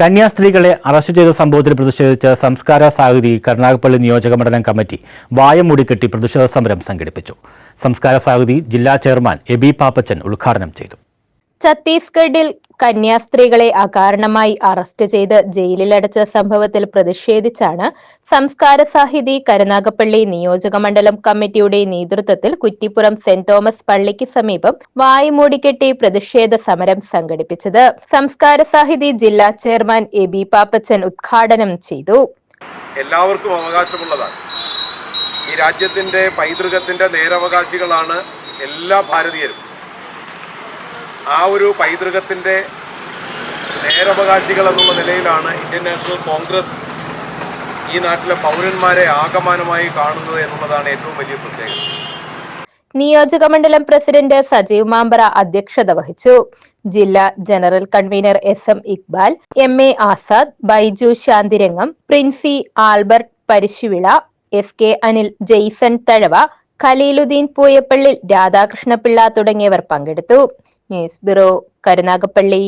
കന്യാസ്ത്രീകളെ arrest ചെയ്ത സംഭവത്തിൽ പ്രതിഷേധിച്ച് സംസ്കാര സാഹിതി കരുനാഗപ്പള്ളി നിയോജക മണ്ഡലം കമ്മിറ്റി വായമൂടിക്കെട്ടി പ്രതിഷേധ സമരം സംഘടിപ്പിച്ചു. സംസ്കാര സാഹിതി ജില്ലാ ചെയർമാൻ എബി പാപ്പച്ചൻ ഉദ്ഘാടനം ചെയ്തു. ഛത്തീസ്ഗഡിൽ കന്യാസ്ത്രീകളെ അകാരണമായി അറസ്റ്റ് ചെയ്ത് ജയിലിലടച്ച സംഭവത്തിൽ പ്രതിഷേധിച്ചാണ് സംസ്കാര സാഹിതി കരുനാഗപ്പള്ളി നിയോജക മണ്ഡലം കമ്മിറ്റിയുടെ നേതൃത്വത്തിൽ കുറ്റിപ്പുറം സെന്റ് തോമസ് പള്ളിക്ക് സമീപം വായുമൂടിക്കെട്ടി പ്രതിഷേധ സമരം സംഘടിപ്പിച്ചത്. സംസ്കാര സാഹിതി ജില്ലാ ചെയർമാൻ എ ബി പാപ്പച്ചൻ ഉദ്ഘാടനം ചെയ്തു. എല്ലാവർക്കും അവകാശമുള്ളതാണ്. ഈ രാജ്യത്തിന്റെ പൈതൃകത്തിന്റെ നേരവകാശികളാണ് എല്ലാ ഭാരതീയരും. ആ ഒരു പൈതൃകത്തിന്റെ നേരവകാശികൾ എന്നുള്ള നിലയിലാണ് ഇന്ത്യൻ നാഷണൽ കോൺഗ്രസ് ഈ നാട്ടിലെ പൗരന്മാരെ ആകമാനമായി കാണുന്നത് എന്നുള്ളതാണ് ഏറ്റവും വലിയ പ്രത്യേകത. നിയോജക മണ്ഡലം പ്രസിഡന്റ് സജീവ് മാമ്പറ അധ്യക്ഷത വഹിച്ചു. ജില്ലാ general convener S M Iqbal M A Azad Baiju Shanthirangam Princy Albert Parishuvila S K Anil Jaison Thazhava Khaleeluddin Pooyappally Radhakrishnapillai തുടങ്ങിയവർ പങ്കെടുത്തു. News bureau Karunagappally.